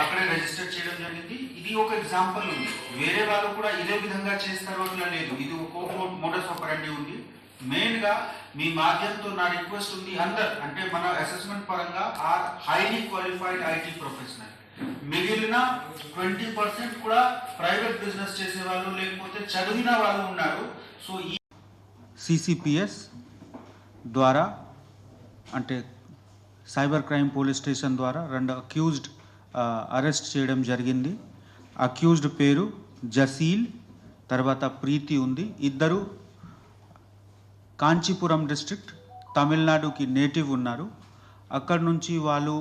అక్కడే రిజిస్టర్ చేయడం జరిగింది. ఇది ఒక ఎగ్జాంపుల్ ఉంది. వేరే వాళ్ళు కూడా ఇదే విధంగా చేస్తారు అని లేదు ఇది ఒక మోడల్స్ ఆపరండి ఉంది. మెయిన్గా మీ మాధ్యంతో నా రిక్వెస్ట్ ఉంది అందరు. అంటే మన అసెస్మెంట్ పరంగా are highly qualified IT professional మిగిలిన ట్వంటీ పర్సెంట్ కూడా ప్రైవేట్ బిజినెస్ చేసే వాళ్ళు లేకపోతే చదివిన వాళ్ళు ఉన్నారు. సో ఈ సిసిపిఎస్ ద్వారా అంటే సైబర్ క్రైమ్ పోలీస్ స్టేషన్ ద్వారా రెండు అక్యూజ్డ్ అరెస్ట్ చేయడం జరిగింది. అక్యూజ్డ్ పేరు జసీల్ తర్వాత ప్రీతి ఉంది. ఇద్దరు కాంచీపురం డిస్ట్రిక్ట్ తమిళనాడుకి నేటివ్ ఉన్నారు. అక్కడ నుంచి వాళ్ళు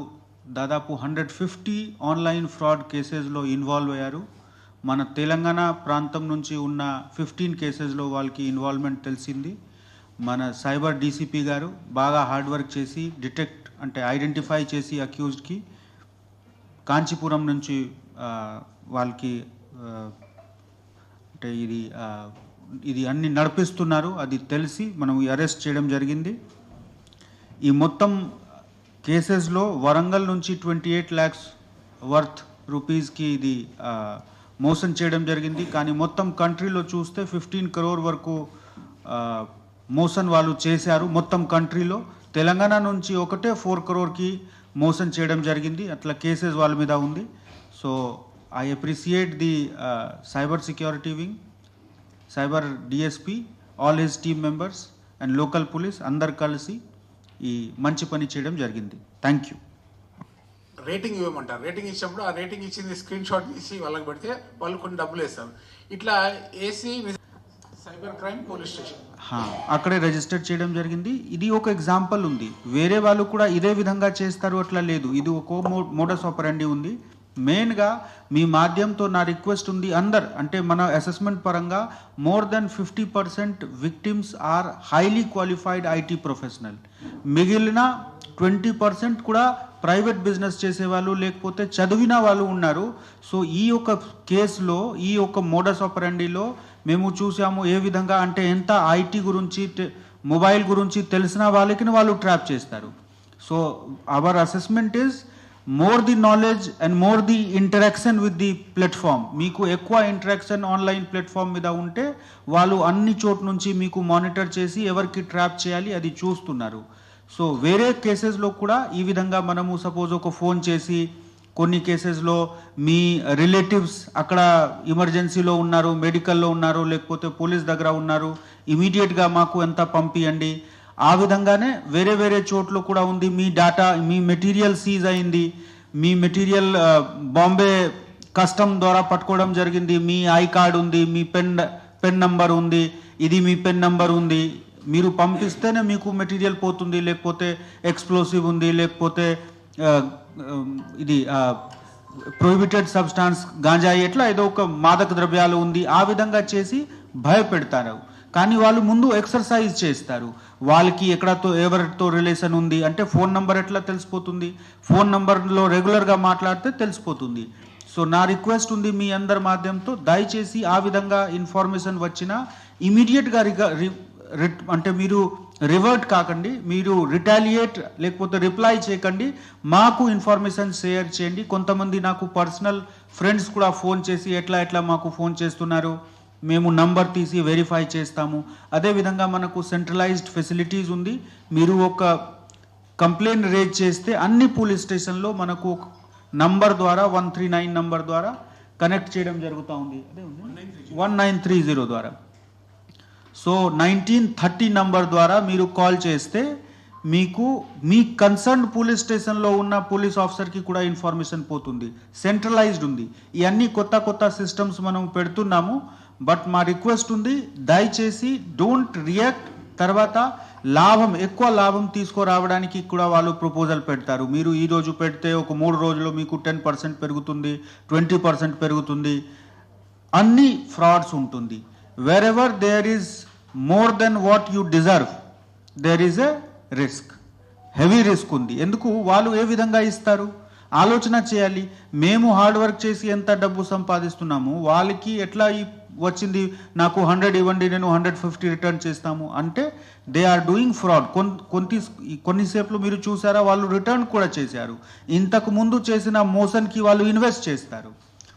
దాదాపు హండ్రెడ్ ఫిఫ్టీ ఆన్లైన్ ఫ్రాడ్ కేసెస్లో ఇన్వాల్వ్ అయ్యారు. మన తెలంగాణ ప్రాంతం నుంచి ఉన్న ఫిఫ్టీన్ కేసెస్లో వాళ్ళకి ఇన్వాల్వ్మెంట్ తెలిసింది. మన సైబర్ డీసీపీ గారు బాగా హార్డ్ వర్క్ చేసి డిటెక్ట్ అంటే ఐడెంటిఫై చేసి అక్యూజ్డ్కి కాంచీపురం నుంచి వాళ్ళకి అంటే ఇది ఇది అన్ని నడిపిస్తున్నారు. అది తెలిసి మనం అరెస్ట్ చేయడం జరిగింది. ఈ మొత్తం కేసెస్లో వరంగల్ నుంచి ట్వంటీ ఎయిట్ ల్యాక్స్ వర్త్ రూపీస్కి ఇది మోసం చేయడం జరిగింది. కానీ మొత్తం కంట్రీలో చూస్తే ఫిఫ్టీన్ కరోర్ వరకు మోసం వాళ్ళు చేశారు. మొత్తం కంట్రీలో తెలంగాణ నుంచి ఒకటే ఫోర్ కరోర్కి మోసం చేయడం జరిగింది. అట్లా కేసెస్ వాళ్ళ మీద ఉంది. So I appreciate the cyber security wing cyber DSP all his team members and local police అందరు కలిసి ఈ మంచి పని చేయడం జరిగింది. థ్యాంక్ యూ రేటింగ్ ఇవ్వమంటారు. రేటింగ్ ఇచ్చినప్పుడు ఆ రేటింగ్ ఇచ్చింది స్క్రీన్ షాట్ తీసి వాళ్ళకి పెడితే వాళ్ళు కొన్ని డబ్బులు వేస్తారు. ఇట్లా AC cyber crime police station అక్కడే రిజిస్టర్ చేయడం జరిగింది. ఇది ఒక ఎగ్జాంపుల్ ఉంది. వేరే వాళ్ళు కూడా ఇదే విధంగా చేస్తారు అట్లా లేదు. ఇది ఒక మోడస్ ఆపరండి ఉంది. మెయిన్గా మీ మాధ్యంతో నా రిక్వెస్ట్ ఉంది అందరు. అంటే మన అసెస్మెంట్ పరంగా more than fifty percent victims are highly qualified IT professional. మిగిలిన ట్వంటీ పర్సెంట్ కూడా ప్రైవేట్ బిజినెస్ చేసేవాళ్ళు లేకపోతే చదివిన వాళ్ళు ఉన్నారు. సో ఈ యొక్క కేసులో ఈ యొక్క మోడస్ ఆపరండిలో మేము చూసాము ఏ విధంగా అంటే ఎంత ఐటీ గురించి మొబైల్ గురించి తెలిసిన వాళ్ళకి వాళ్ళు ట్రాప్ చేస్తారు. So our assessment is more the knowledge and more the interaction with the platform మీకు ఎక్కువ ఇంటరాక్షన్ ఆన్లైన్ ప్లాట్ఫామ్ మీద ఉంటే వాళ్ళు అన్ని చోట్ల నుంచి మీకు మానిటర్ చేసి ఎవరికి ట్రాప్ చేయాలి అది చూస్తున్నారు. సో వేరే కేసెస్లో కూడా ఈ విధంగా మనము సపోజ్ ఒక ఫోన్ చేసి కొన్ని కేసెస్లో మీ రిలేటివ్స్ అక్కడ ఎమర్జెన్సీలో ఉన్నారు మెడికల్లో ఉన్నారు లేకపోతే పోలీస్ దగ్గర ఉన్నారు ఇమీడియట్గా మాకు ఎంత పంపియండి ఆ విధంగానే వేరే వేరే చోట్ల కూడా ఉంది. మీ డాటా మీ మెటీరియల్ సీజ్ అయింది. మీ మెటీరియల్ బాంబే కస్టమ్ ద్వారా పట్టుకోవడం జరిగింది. మీ ఐ కార్డ్ ఉంది మీ పెన్ పెన్ నంబర్ ఉంది. ఇది మీ పెన్ నంబర్ ఉంది. మీరు పంపిస్తేనే మీకు మెటీరియల్ పోతుంది. లేకపోతే ఎక్స్ప్లోసివ్ ఉంది. లేకపోతే ఇది ప్రొహిబిటెడ్ సబ్స్టాన్స్ గాంజాయి ఎట్లా ఏదో ఒక మాదక ద్రవ్యాలు ఉంది. ఆ విధంగా చేసి భయపెడతారు. కానీ వాళ్ళు ముందు ఎక్సర్సైజ్ చేస్తారు. వాళ్ళకి ఎక్కడతో ఎవరితో రిలేషన్ ఉంది అంటే ఫోన్ నంబర్ ఎట్లా తెలిసిపోతుంది? ఫోన్ నంబర్లో రెగ్యులర్గా మాట్లాడితే తెలిసిపోతుంది. సో నా రిక్వెస్ట్ ఉంది మీ అందరి మాధ్యమంతో దయచేసి ఆ విధంగా ఇన్ఫర్మేషన్ వచ్చినా ఇమీడియట్గా రి- అంటే మీరు రివర్ట్ కాకండి మీరు రిటాలియేట్ లేకపోతే రిప్లై చేయకండి మాకు ఇన్ఫర్మేషన్ షేర్ చేయండి. కొంతమంది నాకు పర్సనల్ ఫ్రెండ్స్ కూడా ఫోన్ చేసి ఎట్లా ఎట్లా మాకు ఫోన్ చేస్తున్నారు? మేము నంబర్ తీసి వెరిఫై చేస్తాము. అదేవిధంగా మనకు సెంట్రలైజ్డ్ ఫెసిలిటీస్ ఉంది. మీరు ఒక కంప్లైంట్ రేజ్ చేస్తే అన్ని పోలీస్ స్టేషన్లో మనకు ఒక నంబర్ ద్వారా వన్ త్రీ నైన్ నంబర్ ద్వారా కనెక్ట్ చేయడం జరుగుతూ ఉంది. వన్ నైన్ త్రీ జీరో ద్వారా. సో నైన్టీన్ థర్టీ నంబర్ ద్వారా మీరు కాల్ చేస్తే మీకు మీ కన్సర్న్ పోలీస్ స్టేషన్లో ఉన్న పోలీస్ ఆఫీసర్కి కూడా ఇన్ఫర్మేషన్ పోతుంది. సెంట్రలైజ్డ్ ఉంది. ఇవన్నీ కొత్త కొత్త సిస్టమ్స్ మనం పెడుతున్నాము. బట్ మా రిక్వెస్ట్ ఉంది దయచేసి డోంట్ రియాక్ట్ తర్వాత లాభం ఎక్కువ లాభం తీసుకురావడానికి కూడా వాళ్ళు ప్రపోజల్ పెడతారు. మీరు ఈ రోజు పెడితే ఒక మూడు రోజుల్లో మీకు టెన్ పర్సెంట్ పెరుగుతుంది ట్వంటీ పర్సెంట్ పెరుగుతుంది. అన్ని ఫ్రాడ్స్ ఉంటుంది. Wherever there is more than what you deserve there is a risk heavy risk ఉంది. ఎందుకు? వాళ్ళు ఏ విధంగా ఇస్తారు? ఆలోచన చేయాలి. మేము హార్డ్ వర్క్ చేసి ఎంత డబ్బు సంపాదిస్తున్నాము? వాళ్ళకి ఎట్లా ఈ వచ్చింది నాకు హండ్రెడ్ ఇవ్వండి నేను హండ్రెడ్ ఫిఫ్టీ రిటర్న్ చేస్తాము. అంటే దే ఆర్ డూయింగ్ ఫ్రాడ్ కొన్ని కొన్నిసేపులు మీరు చూసారా వాళ్ళు రిటర్న్ కూడా చేశారు. ఇంతకు ముందు చేసిన మోసన్కి వాళ్ళు ఇన్వెస్ట్ చేస్తారు.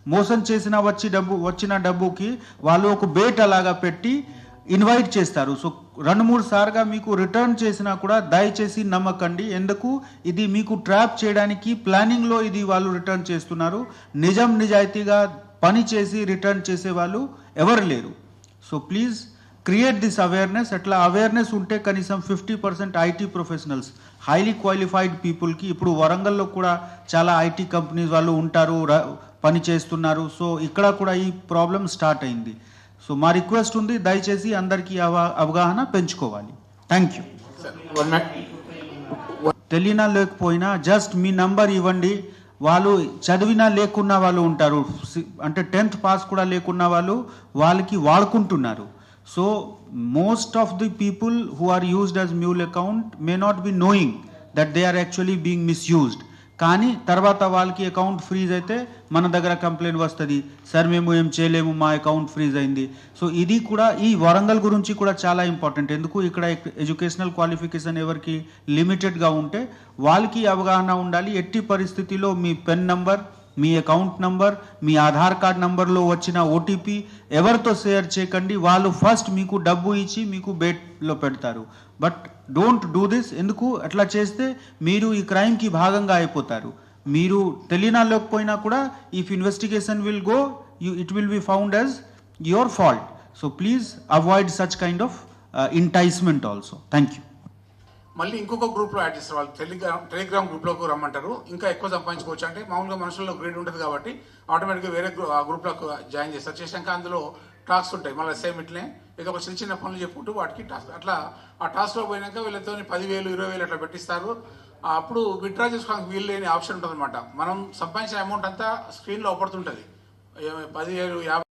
మోసం చేసిన వచ్చి డబ్బు వచ్చిన డబ్బుకి వాళ్ళు ఒక బేట్ అలాగా పెట్టి ఇన్వైట్ చేస్తారు. సో రెండు మూడు సార్గా మీకు రిటర్న్ చేసినా కూడా దయచేసి నమ్మకండి. ఎందుకు? ఇది మీకు ట్రాప్ చేయడానికి ప్లానింగ్లో ఇది వాళ్ళు రిటర్న్ చేస్తున్నారు. నిజం నిజాయితీగా పని చేసి రిటర్న్ చేసే వాళ్ళు ఎవరు లేరు. So please create this awareness అట్లా అవేర్నెస్ ఉంటే కనీసం fifty percent IT professionals highly qualified పీపుల్కి ఇప్పుడు వరంగల్లో కూడా చాలా ఐటీ కంపెనీస్ వాళ్ళు ఉంటారు పని చేస్తున్నారు. సో ఇక్కడ కూడా ఈ ప్రాబ్లం స్టార్ట్ అయింది. సో మా రిక్వెస్ట్ ఉంది దయచేసి అందరికీ అవ అవగాహన పెంచుకోవాలి. థ్యాంక్ యూ తెలియనా లేకపోయినా జస్ట్ మీ నంబర్ ఇవ్వండి. వాళ్ళు చదివినా లేకున్నా వాళ్ళు ఉంటారు. సి- అంటే టెన్త్ పాస్ కూడా లేకున్నా వాళ్ళు వాళ్ళకి వాడుకుంటున్నారు. So most of the people who are used as mule account may not be knowing that they are actually being misused కానీ తర్వాత వాళ్ళకి అకౌంట్ ఫ్రీజ్ అయితే మన దగ్గర కంప్లైంట్ వస్తుంది. సార్ మేము ఏం చేయలేము మా అకౌంట్ ఫ్రీజ్ అయింది. సో ఇది కూడా ఈ వరంగల్ గురించి కూడా చాలా ఇంపార్టెంట్ ఎందుకు? ఇక్కడ ఎడ్యుకేషనల్ క్వాలిఫికేషన్ ఎవరికి లిమిటెడ్గా ఉంటే వాళ్ళకి అవగాహన ఉండాలి. ఎట్టి పరిస్థితిలో మీ పెన్ నెంబర్ మీ అకౌంట్ నంబర్ మీ ఆధార్ కార్డ్ నంబర్లో వచ్చిన ఓటీపీ ఎవరితో షేర్ చేయకండి. వాళ్ళు ఫస్ట్ మీకు డబ్బు ఇచ్చి మీకు బేట్లో పెడతారు. బట్ డోంట్ డూ దిస్ ఎందుకు? అట్లా చేస్తే మీరు ఈ క్రైమ్కి భాగంగా అయిపోతారు. మీరు తెలియనా లేకపోయినా కూడా if investigation will go you it will be found as your fault so please avoid such kind of enticement also thank you మళ్ళీ ఇంకొక గ్రూప్లో యాడ్ చేస్తారు. వాళ్ళు టెలిగ్రామ్ టెలిగ్రామ్ గ్రూప్లోకి రమ్మంటారు. ఇంకా ఎక్కువ సంపాదించుకోవచ్చు. అంటే మామూలుగా మనుషుల్లో గ్రేడ్ ఉంటుంది కాబట్టి ఆటోమేటిక్గా వేరే ఆ గ్రూప్లోకి జాయిన్ చేస్తారు. చేసాక అందులో టాస్క్ ఉంటాయి. మళ్ళీ సేమ్ ఇట్లనే ఏదో ఒక చిన్న చిన్న పనులు చెప్పుకుంటూ వాటికి టాస్క్ అట్లా ఆ టాస్క్లో పోయినాక వీళ్ళతో పదివేలు ఇరవై వేలు అట్లా పెట్టిస్తారు. అప్పుడు విత్డ్రా చేసుకోవడానికి వీలు లేని ఆప్షన్ ఉంటుంది మనం సంపాదించిన అమౌంట్ అంతా స్క్రీన్లో అవపడుతుంటుంది పదివేలు యాభై